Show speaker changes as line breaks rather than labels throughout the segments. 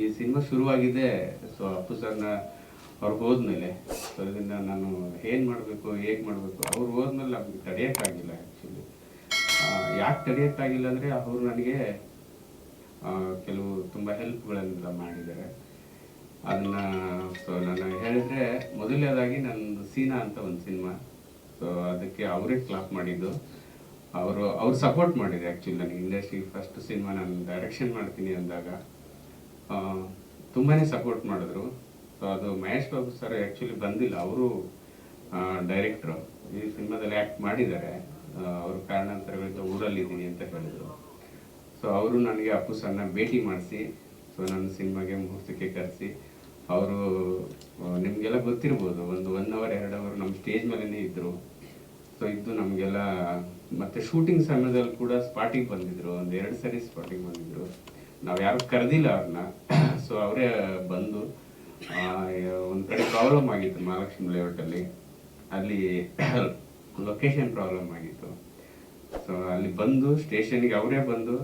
ಈ ಸಿನಿಮಾ ಶುರುವಾಗಿದೆ. ಸೊ ಅಪ್ಪು ಸರ್ನ ಅವ್ರಿಗೆ ಹೋದ್ಮೇಲೆ ಸೊ ಅದರಿಂದ ನಾನು ಏನು ಮಾಡಬೇಕು, ಹೇಗೆ ಮಾಡಬೇಕು, ಅವ್ರು ಹೋದ್ಮೇಲೆ ನಮ್ಗೆ ತಡೆಯೋಕ್ಕಾಗಿಲ್ಲ ಆ್ಯಕ್ಚುಲಿ ಯಾಕೆ ತಡೆಯೋಕ್ಕಾಗಿಲ್ಲ ಅಂದರೆ ಅವರು ನನಗೆ ಕೆಲವು ತುಂಬ ಹೆಲ್ಪ್ಗಳನ್ನೆಲ್ಲ ಮಾಡಿದ್ದಾರೆ. ಅದನ್ನ ಸೊ ನಾನು ಹೇಳಿದ್ರೆ ಮೊದಲನೇದಾಗಿ ನಂದು ಸೀನಾ ಅಂತ ಒಂದು ಸಿನಿಮಾ. ಸೊ ಅದಕ್ಕೆ ಅವರೇ ಕ್ಲಾಪ್ ಮಾಡಿದ್ದು. ಅವರು, ಅವ್ರು ಸಪೋರ್ಟ್ ಮಾಡಿದೆ ಆ್ಯಕ್ಚುಲಿ ನನಗೆ ಇಂಡಸ್ಟ್ರಿ ಫಸ್ಟ್ ಸಿನಿಮಾ ನಾನು ಡೈರೆಕ್ಷನ್ ಮಾಡ್ತೀನಿ ಅಂದಾಗ. ಆ, ತುಂಬಾನೇ ಸಪೋರ್ಟ್ ಮಾಡಿದ್ರು. ಸೊ ಅದು ಮಹೇಶ್ ಬಾಬು ಸರ್ ಆ್ಯಕ್ಚುಲಿ ಬಂದಿಲ್ಲ. ಅವರು ಡೈರೆಕ್ಟ್ರು ಈ ಸಿನಿಮಾದಲ್ಲಿ ಆ್ಯಕ್ಟ್ ಮಾಡಿದ್ದಾರೆ. ಅವ್ರ ಕಾರಣಾಂತರಗಳಿಂದ ಊರಲ್ಲಿದ್ದೀನಿ ಅಂತ ಹೇಳಿದರು. ಸೊ ಅವರು ನನಗೆ ಅಪ್ಪು ಸರ್ನ ಭೇಟಿ ಮಾಡಿಸಿ ಸೊ ನನ್ನ ಸಿನಿಮಾಗೆ ಮುಹೂರ್ತಕ್ಕೆ ಕರೆಸಿ. ಅವರು ನಿಮಗೆಲ್ಲ ಗೊತ್ತಿರ್ಬೋದು ಒಂದು ಒನ್ ಅವರ್ ಎರಡು ಅವರ್ ನಮ್ಮ ಸ್ಟೇಜ್ ಮೇಲೇ ಇದ್ದರು ಸೊ ಇದ್ದು ನಮಗೆಲ್ಲ ಮತ್ತು ಶೂಟಿಂಗ್ ಸಮಯದಲ್ಲಿ ಕೂಡ ಸ್ಪಾಟಿಗೆ ಬಂದಿದ್ದರು ಒಂದು ಎರಡು ಸರಿ ಸ್ಪಾಟಿಗೆ ಬಂದಿದ್ರು. ನಾವು ಯಾರು ಕರೆದಿಲ್ಲ ಅವ್ರನ್ನ. ಸೊ ಅವರೇ ಬಂದು ಒಂದು ಕಡೆ ಪ್ರಾಬ್ಲಮ್ ಆಗಿತ್ತು ಮಹಾಲಕ್ಷ್ಮಿ ಲೇಔಟಲ್ಲಿ ಅಲ್ಲಿ. ಲೊಕೇಶನ್ ಪ್ರಾಬ್ಲಮ್ ಆಗಿತ್ತು. ಸೊ ಅಲ್ಲಿ ಬಂದು ಸ್ಟೇಷನ್ಗೆ ಅವರೇ ಬಂದು,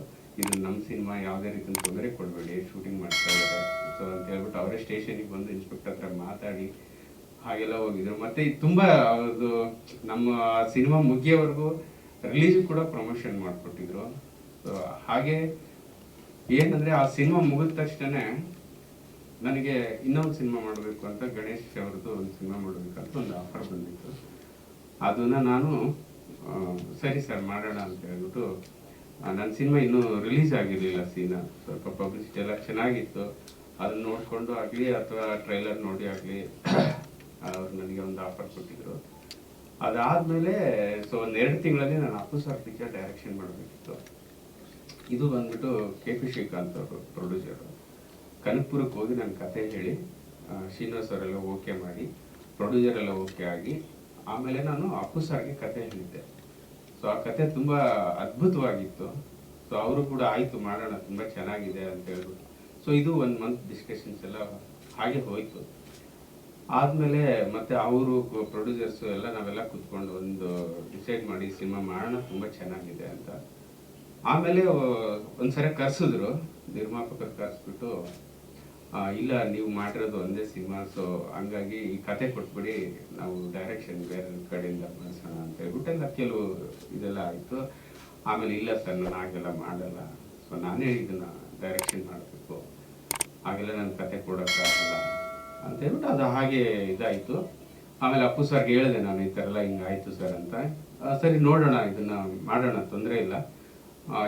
ಇದು ನಮ್ಮ ಸಿನಿಮಾ ಯಾವುದೇ ರೀತಿ ತೊಂದರೆ ಕೊಡಬೇಡಿ ಶೂಟಿಂಗ್ ಮಾಡ್ತಾ ಇದ್ದಾರೆ. ಸೊ ಅಂತ ಹೇಳ್ಬಿಟ್ಟು ಅವರೇ ಸ್ಟೇಷನಿಗೆ ಬಂದು ಇನ್ಸ್ಪೆಕ್ಟರ್ ಹತ್ರ ಮಾತಾಡಿ, ಹಾಗೆಲ್ಲ ಹೋಗಿದ್ರು. ಮತ್ತೆ ತುಂಬಾ ಅದು ನಮ್ಮ ಸಿನಿಮಾ ಮುಗಿಯೋವರೆಗೂ ರಿಲೀಸ್ ಕೂಡ ಪ್ರಮೋಷನ್ ಮಾಡಿಕೊಟ್ಟಿದ್ರು. ಸೊ ಹಾಗೆ ಏನಂದ್ರೆ ಆ ಸಿನಿಮಾ ಮುಗಿದ ತಕ್ಷಣ ನನಗೆ ಇನ್ನೊಂದು ಸಿನಿಮಾ ಮಾಡಬೇಕು ಅಂತ ಗಣೇಶ್ ಅವ್ರದ್ದು ಒಂದು ಸಿನಿಮಾ ಮಾಡಬೇಕಂತ ಒಂದು ಆಫರ್ ಬಂದಿತ್ತು. ಅದನ್ನ ನಾನು ಸರಿ ಸರ್ ಮಾಡೋಣ ಅಂತ ಹೇಳ್ಬಿಟ್ಟು ನನ್ನ ಸಿನಿಮಾ ಇನ್ನೂ ರಿಲೀಸ್ ಆಗಿರಲಿಲ್ಲ ಸೀನಾ ಸ್ವಲ್ಪ ಪಬ್ಲಿಸಿಟಿ ಎಲ್ಲ ಚೆನ್ನಾಗಿತ್ತು. ಅದನ್ನ ನೋಡಿಕೊಂಡು ಆಗಲಿ ಅಥವಾ ಟ್ರೈಲರ್ ನೋಡಿ ಆಗಲಿ ಅವ್ರು ನನಗೆ ಒಂದು ಆಫರ್ ಕೊಟ್ಟಿದ್ರು. ಅದಾದಮೇಲೆ ಸೊ ಒಂದು ಎರಡು ತಿಂಗಳಲ್ಲಿ ನಾನು ಅಪ್ಪು ಸರ್ ಪಿಕ್ಚರ್ ಡೈರೆಕ್ಷನ್ ಮಾಡಬೇಕಿತ್ತು. ಇದು ಬಂದ್ಬಿಟ್ಟು ಕೆ ಪಿ ಶ್ರೀಕಾಂತ್ ಅವರು ಪ್ರೊಡ್ಯೂಸರು ಕನಕಪುರಕ್ಕೆ ಹೋಗಿ ನಾನು ಕತೆ ಹೇಳಿ ಶ್ರೀನಿವಾಸ್ ಅವರೆಲ್ಲ ಓಕೆ ಮಾಡಿ ಪ್ರೊಡ್ಯೂಸರ್ ಎಲ್ಲ ಓಕೆ ಆಗಿ, ಆಮೇಲೆ ನಾನು ಅಪ್ಪು ಸರ್ಗೆ ಕತೆ ಹೇಳಿದ್ದೆ. ಸೊ ಆ ಕತೆ ತುಂಬ ಅದ್ಭುತವಾಗಿತ್ತು. ಸೊ ಅವರು ಕೂಡ ಆಯಿತು ಮಾಡೋಣ, ತುಂಬ ಚೆನ್ನಾಗಿದೆ ಅಂತ ಹೇಳ್ಬಿಟ್ಟು. ಸೊ ಇದು ಒಂದು ಮಂತ್ ಡಿಸ್ಕಷನ್ಸ್ ಎಲ್ಲ ಹಾಗೆ ಹೋಯಿತು. ಆದಮೇಲೆ ಮತ್ತೆ ಅವರು ಪ್ರೊಡ್ಯೂಸರ್ಸು ಎಲ್ಲ ನಾವೆಲ್ಲ ಕೂತ್ಕೊಂಡು ಒಂದು ಡಿಸೈಡ್ ಮಾಡಿ, ಸಿನಿಮಾ ಮಾಡೋಣ, ತುಂಬ ಚೆನ್ನಾಗಿದೆ ಅಂತ. ಆಮೇಲೆ ಒಂದ್ಸರಿ ಕರ್ಸಿದ್ರು ನಿರ್ಮಾಪಕರು ಕರ್ಸ್ಬಿಟ್ಟು ಇಲ್ಲ, ನೀವು ಮಾಡಿರೋದು ಒಂದೇ ಸಿನಿಮಾ, ಸೊ ಹಂಗಾಗಿ ಈ ಕತೆ ಕೊಟ್ಬಿಡಿ, ನಾವು ಡೈರೆಕ್ಷನ್ ಬೇರೆ ಕಡೆಯಿಂದ ಮಾಡಿಸೋಣ ಅಂತ ಹೇಳ್ಬಿಟ್ಟು ಕೆಲವು ಇದೆಲ್ಲ ಆಯಿತು. ಆಮೇಲೆ ಇಲ್ಲ ಸರ್, ನಾನು ಹಾಗೆಲ್ಲ ಮಾಡಲ್ಲ. ಸೊ ನಾನೇ ಇದನ್ನು ಡೈರೆಕ್ಷನ್ ಮಾಡಬೇಕು. ಹಾಗೆಲ್ಲ ನನ್ನ ಕತೆ ಕೊಡೋಕ್ಕಾಗಲ್ಲ ಅಂತ ಹೇಳ್ಬಿಟ್ಟು ಅದು ಹಾಗೆ ಇದಾಯಿತು. ಆಮೇಲೆ ಅಪ್ಪು ಸರ್ಗೆ ಹೇಳಿದೆ ನಾನು ಈ ಥರ ಎಲ್ಲ ಹಿಂಗಾಯ್ತು ಸರ್ ಅಂತ. ಸರಿ ನೋಡೋಣ, ಇದನ್ನು ಮಾಡೋಣ, ತೊಂದರೆ ಇಲ್ಲ.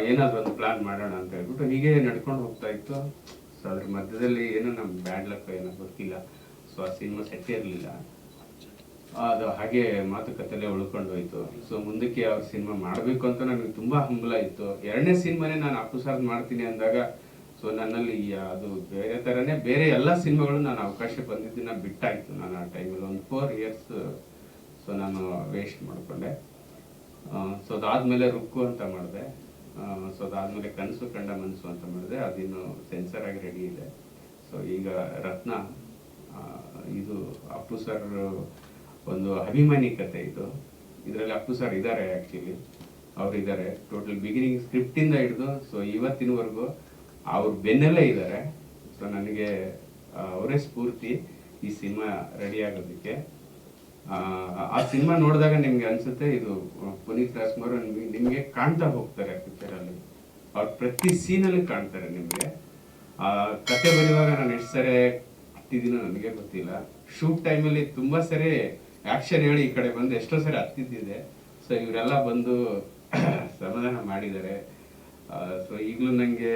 ಏನಾದ್ರು ಒಂದು ಪ್ಲಾನ್ ಮಾಡೋಣ ಅಂತ ಹೇಳ್ಬಿಟ್ಟು ಹೀಗೆ ನಡ್ಕೊಂಡು ಹೋಗ್ತಾ ಇತ್ತು. ಸೊ ಅದ್ರ ಮಧ್ಯದಲ್ಲಿ ಏನೋ ನಮ್ಮ ಬ್ಯಾಡ್ ಲಕ್ ಏನೋ ಗೊತ್ತಿಲ್ಲ. ಸೊ ಆ ಸಿನಿಮಾ ಸೆಟ್ ಇರಲಿಲ್ಲ. ಅದು ಹಾಗೆ ಮಾತುಕತೆಲೆ ಉಳ್ಕೊಂಡು ಹೋಯ್ತು. ಸೊ ಮುಂದಕ್ಕೆ ಅವ್ರ ಸಿನಿಮಾ ಮಾಡಬೇಕು ಅಂತ ನನಗೆ ತುಂಬಾ ಹಂಬಲ ಇತ್ತು. ಎರಡನೇ ಸಿನಿಮಾನೇ ನಾನು ಅಪ್ಪು ಸಾರ್ ಮಾಡ್ತೀನಿ ಅಂದಾಗ ಸೊ ನನ್ನಲ್ಲಿ ಅದು ಬೇರೆ ಥರನೇ ಬೇರೆ ಎಲ್ಲ ಸಿನಿಮಾಗಳು ನಾನು ಅವಕಾಶ ಬಂದಿದ್ದನ್ನ ಬಿಟ್ಟಾಯಿತು. ನಾನು ಆ ಟೈಮಲ್ಲಿ ಒಂದು ಫೋರ್ ಇಯರ್ಸ್ ಸೊ ನಾನು ವೇಸ್ಟ್ ಮಾಡಿಕೊಂಡೆ. ಸೊ ಅದಾದ್ಮೇಲೆ ರುಕ್ಕು ಅಂತ ಮಾಡಿದೆ. ಸೊ ಅದಾದ್ಮೇಲೆ ಕನಸು ಕಂಡ ಮನಸ್ಸು ಅಂತ ಮಾಡಿದ್ರೆ ಅದಿನ್ನು ಸೆನ್ಸರ್ ಆಗಿ ರೆಡಿ ಇದೆ. ಸೊ ಈಗ ರತ್ನ ಇದು ಅಪ್ಪು ಸರ್ ಒಂದು ಅಭಿಮಾನಿ ಕತೆ ಇದು. ಇದರಲ್ಲಿ ಅಪ್ಪು ಸರ್ ಇದ್ದಾರೆ ಆ್ಯಕ್ಚುಲಿ ಅವರಿದ್ದಾರೆ ಟೋಟಲ್ ಬಿಗಿನಿಂಗ್ ಸ್ಕ್ರಿಪ್ಟಿಂದ ಹಿಡಿದು ಸೊ ಇವತ್ತಿನವರೆಗೂ ಅವ್ರ ಬೆನ್ನಲ್ಲೇ ಇದ್ದಾರೆ ಸೊ ನನಗೆ ಅವರೇ ಸ್ಫೂರ್ತಿ ಈ ಸಿನಿಮಾ ರೆಡಿ ಆಗೋದಕ್ಕೆ. ಆ, ಆ ಸಿನಿಮಾ ನೋಡಿದಾಗ ನಿಮ್ಗೆ ಅನ್ಸುತ್ತೆ ಇದು ಪುನೀತ್ ರಾಜ್ಕುಮಾರ್ ನಿಮ್ಗೆ ಕಾಣ್ತಾ ಹೋಗ್ತಾರೆ ಪಿಕ್ಚರ್ ಅಲ್ಲಿ. ಅವ್ರ ಪ್ರತಿ ಸೀನಲ್ಲಿ ಕಾಣ್ತಾರೆ ನಿಮ್ಗೆ. ಆ ಕತೆ ಬರೆಯುವಾಗ ನಾನು ಎಷ್ಟು ಸರಿ ಹತ್ತಿದ್ದೀನೋ ನನಗೆ ಗೊತ್ತಿಲ್ಲ. ಶೂಟ್ ಟೈಮಲ್ಲಿ ತುಂಬಾ ಸರಿ ಆಕ್ಷನ್ ಹೇಳಿ ಈ ಕಡೆ ಬಂದು ಎಷ್ಟೋ ಸರಿ ಹತ್ತಿದ್ದಿದೆ. ಸೊ ಇವರೆಲ್ಲ ಬಂದು ಸಮಾಧಾನ ಮಾಡಿದ್ದಾರೆ. ಸೊ ಈಗಲೂ ನನಗೆ